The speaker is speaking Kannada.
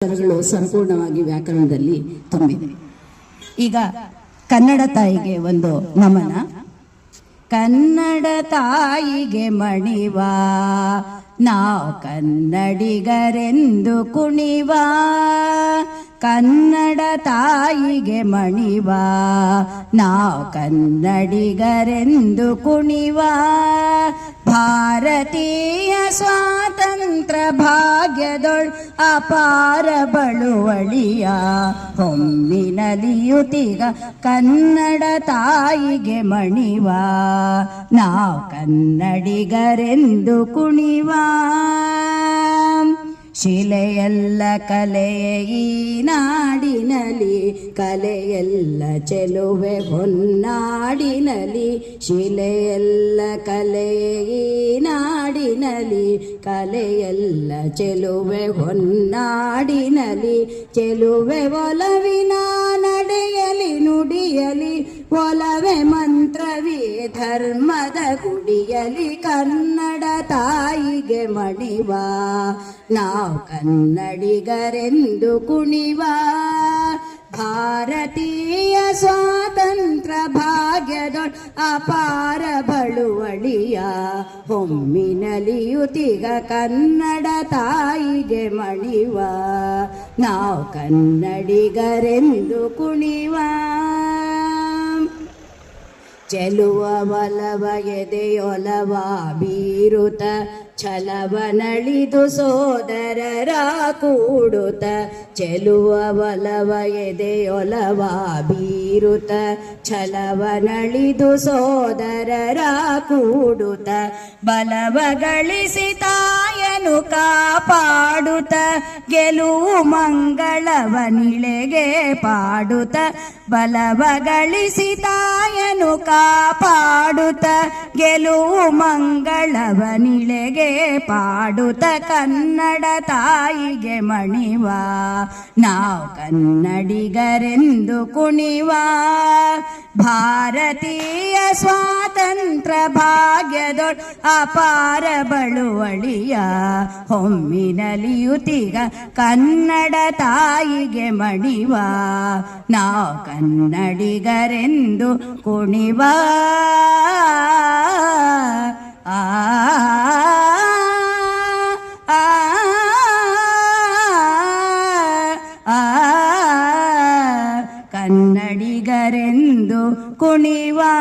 ಅಕ್ಷರಗಳು ಸಂಪೂರ್ಣವಾಗಿ ವ್ಯಾಕರಣದಲ್ಲಿ ತುಂಬಿದೆ. ಈಗ ಕನ್ನಡ ತಾಯಿಗೆ ಒಂದು ನಮನ. ಕನ್ನಡ ತಾಯಿಗೆ ಮಣಿವ, ನಾವು ಕನ್ನಡಿಗರೆಂದು ಕುಣಿವ. ಕನ್ನಡ ತಾಯಿಗೆ ಮಣಿವ, ನಾವು ಕನ್ನಡಿಗರೆಂದು ಕುಣಿವ. ಭಾರತೀಯ ಸ್ವಾತಂತ್ರ್ಯ ಭಾಗ್ಯದೊಳ್ ಅಪಾರ ಬಳುವಳಿಯ ಹೊಮ್ಮಿನಲಿಯುತಿಗ ಕನ್ನಡ ತಾಯಿಗೆ ಮಣಿವ. ನಾವು ಕನ್ನಡಿಗರೆಂದು ಕುಣಿವ. ಶಿಲೆಯಲ್ಲ ಕಲೆಯ ನಾಡಿನಲಿ ಕಲೆಯೆಲ್ಲ ಚೆಲುವೆ ಹೊನ್ನಾಡಿನಲಿ ಶಿಲೆಯೆಲ್ಲ ಕಲೆಯ ನಾಡಿನಲಿ ಕಲೆಯೆಲ್ಲ ಚೆಲುವೆ ಹೊನ್ನಾಡಿನಲಿ ಚೆಲುವೆ ಒಲವಿನ ನಡೆಯಲಿ ನುಡಿಯಲಿ, ಒಲವೆ ಮಂತ್ರವೇ ಧರ್ಮದ ಗುಡಿಯಲಿ ಕನ್ನಡ ತಾಯಿಗೆ ಮಣಿವ? ನಾವು ಕನ್ನಡಿಗರೆಂದು ಕುಣಿವ? ಭಾರತೀಯ ಸ್ವಾತಂತ್ರ್ಯ ಭಾಗ್ಯದ ಅಪಾರ ಬಳುವಳಿಯ? ಹೊಮ್ಮಿನಲಿಯುತಿಗ ಕನ್ನಡ ತಾಯಿಗೆ ಮಣಿವ? ನಾವು ಕನ್ನಡಿಗರೆಂದು ಕುಣಿವ? ಚೆಲುವ ಬಲವ ಎದೆಯೊಲವ ಬೀರುತ, ಛಲವ ನಳಿದು ಸೋದರರ ಕೂಡುತ, ಚೆಲುವ ಬಲವ ಎದೆಯೊಲವ ಬೀರುತ, ಛಲವ ನಳಿದು ಸೋದರರ ಕೂಡುತ ಬಲವ ಗಳಿಸಿ ತಾಯನು ಕಾಪಾಡುತ್ತ ಗೆಲುವು ಮಂಗಳವ ನಿಳೆಗೆ ಬಲವ ಗಳಿಸಿ ತಾಯನು ಕಾಪಾಡುತ್ತ ಗೆಲುವು ಮಂಗಳವ ನಿಳೆಗೆ ಪಾಡುತ್ತ, ಕನ್ನಡ ತಾಯಿಗೆ ಮಣಿವ. ನಾವು ಕನ್ನಡಿಗರೆಂದು ಕುಣಿವ. ಭಾರತೀಯ ಸ್ವಾತಂತ್ರ್ಯ ಭಾಗ್ಯದೊಡ್ ಅಪಾರ ಬಳುವಳಿಯ. ಹೊಮ್ಮಿನಲಿಯುತಿಗ ಕನ್ನಡ ತಾಯಿಗೆ ಮಣಿವ. ನಾವು ಕನ್ನಡಿಗರೆಂದು ನಿವಾ ಆ ಕನ್ನಡಿಗರೆಂದು ಕುಣಿವಾ